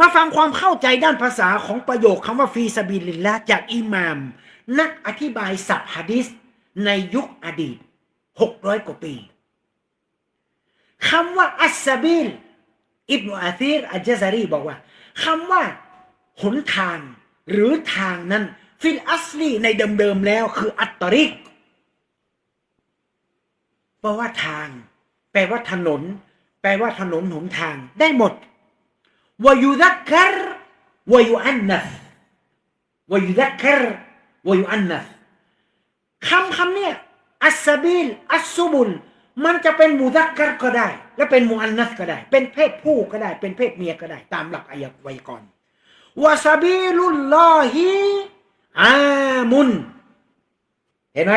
มาฟังความเข้าใจด้านภาษาของประโยคคำว่าฟีซาบิลิลละจากอิหมาม นักอธิบายสับฮะดิษในยุคอดีตหกร้อยกว่าปีคำว่าอัสซาบิลอิบนุอาซีรอัจจซารีบอกว่าคำว่าหนทางหรือทางนั้นฟิลอัสลีในเดิมๆแล้วคืออัตตริกแปลว่าทาง แปลว่าถนน แปลว่าถนนหนทางได้หมด วายุดักรวายุอันนัสวายุดักรวายุอันนัสคำคำเนี่ยอัสบิลอัสซุบุลมันจะเป็นมูดักกรก็ได้ และเป็นมูอันนัสก็ได้ เป็นเพศผู้ก็ได้ เป็นเพศเมียก็ได้ ตามหลักอายะไวยากรณ์วาซาบิลุลลอฮิอามุน เห็นไหม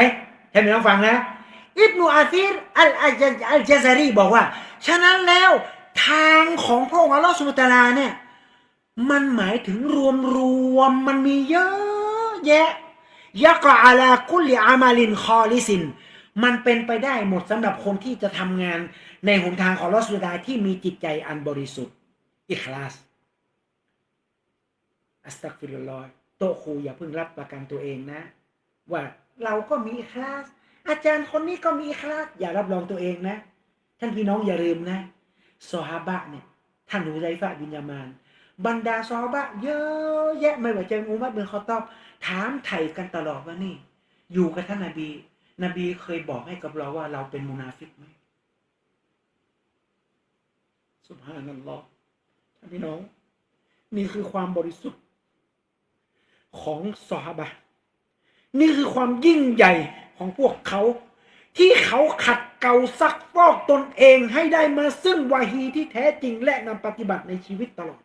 ท่านพี่น้องฟังนะ อิบนุอาซิรอัลอาจอัลจาซารีบอกว่า ฉะนั้นแล้ว ทางของพระองค์อัลลอฮฺสุบตาลาเนี่ย มันหมายถึงรวมรวมมันมีเยอะแยะยักอาลากุลิอามาลินคอลิสิน มันเป็นไปได้หมดสำหรับคนที่จะทำงานในหนทางของอัลอสุบตาที่มีจิตใจอันบริสุทธิ์อิคลาสอัสตักฟิลลอฮ์โตครูอย่าเพิ่งรับประกันตัวเองนะ ว่าเราก็มีอิคลาส อาจารย์คนนี้ก็มีอิคลาส อย่ารับรองตัวเองนะ ท่านพี่น้องอย่าลืมนะ ซอฮาบะเนี่ยท่านหูไซฟะบินยามาน บรรดาซอฮาบะเยอะแยะไม่ว่าจะอุมัรเป็นคอตอบ ถามไถ่กันตลอดว่านี่ อยู่กับท่านนบี นบีเคยบอกให้กับเราว่าเราเป็นมุนาฟิกไหมสุบฮานัลลอฮ์ท่านพี่น้อง นี่คือความบริสุทธิ์ของซอฮาบะนี่คือความยิ่งใหญ่ของพวกเขา ที่เขาขัด เกลาซักฟอกตนเองให้ได้มาซึ่งวาฮีที่แท้จริงและนำปฏิบัติในชีวิตตลอด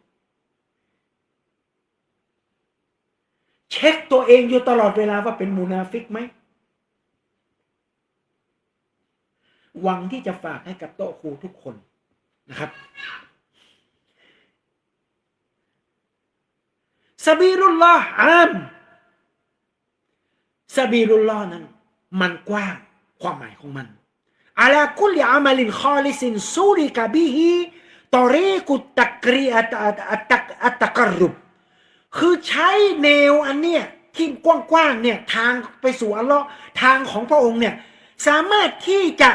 เช็คตัวเองอยู่ตลอดเวลาว่าเป็นมูนาฟิกไหมหวังที่จะฝากให้กับโต๊ะครูทุกคนนะครับซาบีรุลลอฮ์อามซาบีรุลลอฮ์นั้น มันกว้างความหมายของมัน อาลาคุลอามาลินคอลิสินซูริกะบิฮิตอรีกุตตักรีอัตอัตอัตตะดุบคือใช้แนวอันเนี้ยที่กว้างๆเนี่ยทางไปสู่อัลลอฮ์ทางของพระองค์เนี่ยสามารถที่จะ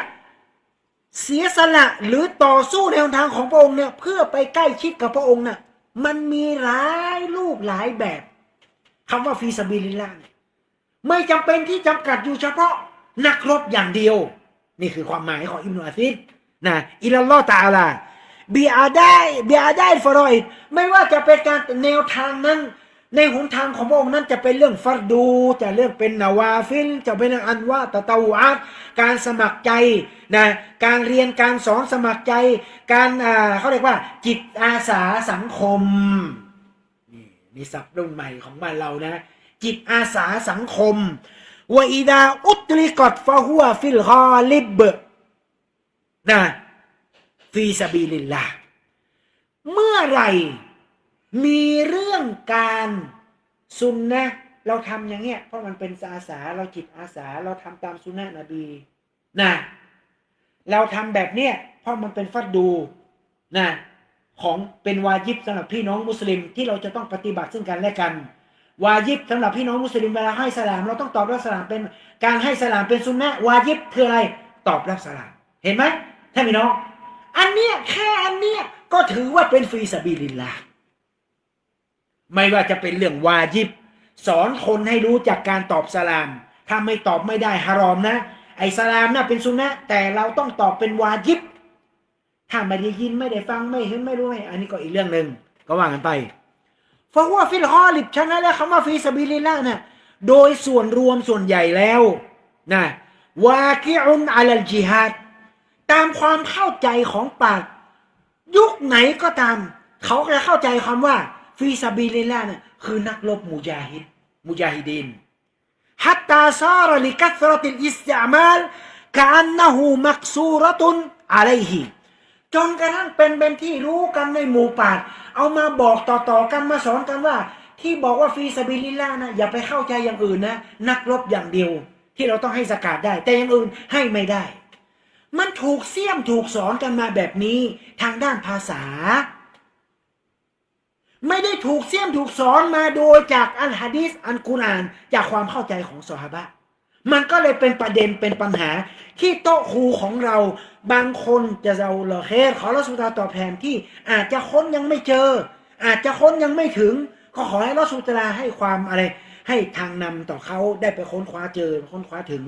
เสียสละหรือต่อสู้ในทางของพระองค์เนี่ยเพื่อไปใกล้ชิดกับพระองค์น่ะมันมีหลายรูปหลายแบบคำว่าฟีซาบิลิลลาเนี่ยไม่จำเป็นที่จำกัดอยู่เฉพาะนักรบอย่างเดียว นี่คือความหมายของอิมนุอาซิดนะอิลลอตาลาบีอาได้บีอาได้ฟรอยดไม่ว่าจะเป็นการแนวทางนั้น ในหนทางของพระองค์นั้นจะเป็นเรื่องฟัรดู จะเรื่องเป็นนาวาฟิลจะเป็นเรื่องอันว่าตะตาวัดการสมัครใจนะการเรียนการสอนสมัครใจ การอ่าเขาเรียกว่า จิตอาสาสังคมนี่มีศัพท์รุ่นใหม่ของบ้านเรานะ จิตอาสาสังคม วอิดาอุตริกอตฟาหัวฟิลฮอลิบนะฟีซาบิลิลลาเมื่อไหร่มีเรื่องการซุนนะเราทำอย่างเงี้ยเพราะมันเป็นอาสาเราจิตอาสาเราทำตามสุนนะนบีนะเราทำแบบเนี้ยเพราะมันเป็นฟัดดูนะของเป็นวาจิบสำหรับพี่น้องมุสลิมที่เราจะต้องปฏิบัติซึ่งกันและกัน วาจิบสำหรับพี่น้องมุสลิมเวลาให้สลาม เราต้องตอบรับสลามเป็นการให้สลามเป็นสุนนะวาจิบคืออะไรตอบรับสลาม เห็นไหมท่านพี่น้อง อันเนี้ยแค่อันเนี้ยก็ถือว่าเป็นฟรีสบีลิลลาไม่ว่าจะเป็นเรื่องวาจิบ สอนคนให้รู้จากการตอบสลาม ถ้าไม่ตอบไม่ได้ฮารอมนะ ไอสลามน่ะเป็นสุนนะแต่เราต้องตอบเป็นวาจิบ ถ้าไม่ได้ยินไม่ได้ฟังไม่เห็นไม่รู้ไม่อันนี้ก็อีกเรื่องหนึ่งก็ว่ากันไป ฟาว่าฟิลฮอลิบฉะนั้นแล้วคำว่าฟีสบิลิลละเนี่ยโดยส่วนรวมส่วนใหญ่แล้วนะวากิอุนอัลจิฮัดตามความเข้าใจของปาก ยุคไหนก็ตาม เขาจะเข้าใจคำว่าฟีซาบิลิลลาเนี่ยคือนักรบมุจาฮิดมุจาฮิดินฮัตตาซารลิกัสรติลอิสติอามัลกอันนะฮูมักซูรตุนอะลัยฮิ จนกระทั่งเป็นเป็นที่รู้กันในหมู่ป่าเอามาบอกต่อๆกันมาสอนกันว่า ที่บอกว่าฟีซาบิลิลลานะอย่าไปเข้าใจอย่างอื่นนะ นักรบอย่างเดียว ที่เราต้องให้สกาดได้ แต่อย่างอื่นให้ไม่ได้ มันถูกเสี่ยมถูกสอนกันมาแบบนี้ทางด้านภาษา ไม่ได้ถูกเสี่ยมถูกสอนมาโดยจากอัลฮะดีษอันกุรอานจากความเข้าใจของซอฮาบะห มันก็เลยเป็นประเด็นเป็นปัญหา ที่โต๊ะครูของเราบางคนจะเราเหลอเคสขอรัสุตาตอบแทนที่อาจจะค้นยังไม่เจอ อาจจะค้นยังไม่ถึง ก็ขอให้รัสุตาให้ความอะไร ให้ทางนำต่อเขาได้ไปค้นคว้าเจอค้นคว้าถึง